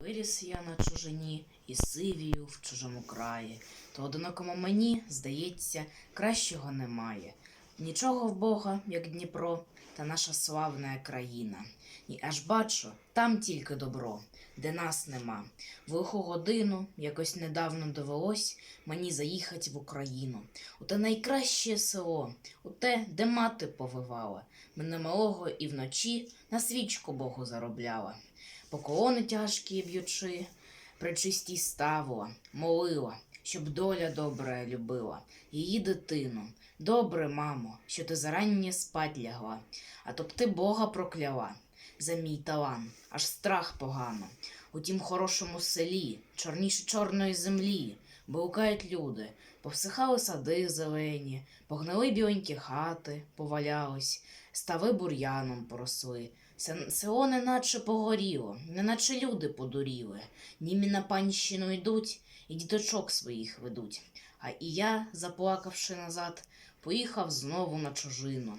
Виріс я на чужині і сивію в чужому краї, то одинокому мені, здається, кращого немає. Нічого в Бога, як Дніпро, та наша славна країна. І аж бачу, там тільки добро, де нас нема. В лиху годину якось недавно довелось мені заїхать в Україну, у те найкраще село, у те, де мати повивала, мене малого і вночі на свічку Богу заробляла. Поколони тяжкі б'ючи, при чистій ставила, молила, щоб доля добра любила, її дитину. Добре, мамо, що ти зарання спать лягла, а то б ти Бога прокляла за мій талант, аж страх погано. У тім хорошому селі, чорніше чорної землі, блукають люди, повсихали сади зелені, погнили біленькі хати, повалялись, стави бур'яном поросли. Село неначе погоріло, неначе люди подуріли, німі на панщину йдуть і діточок своїх ведуть. А і я, заплакавши назад, поїхав знову на чужину.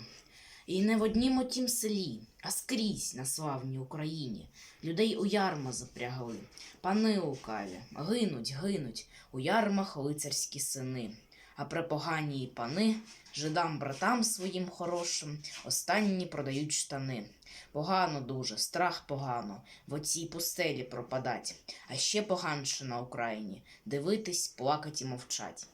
І не в однім отім селі, а скрізь на славній Україні. Людей у ярма запрягли, пани лукаві, гинуть, гинуть, у ярмах лицарські сини. А препогані пани жидам братам своїм хорошим останні продають штани. Погано дуже, страх погано, в оцій пустелі пропадать, а ще поганше на Україні дивитись, плакать і мовчать.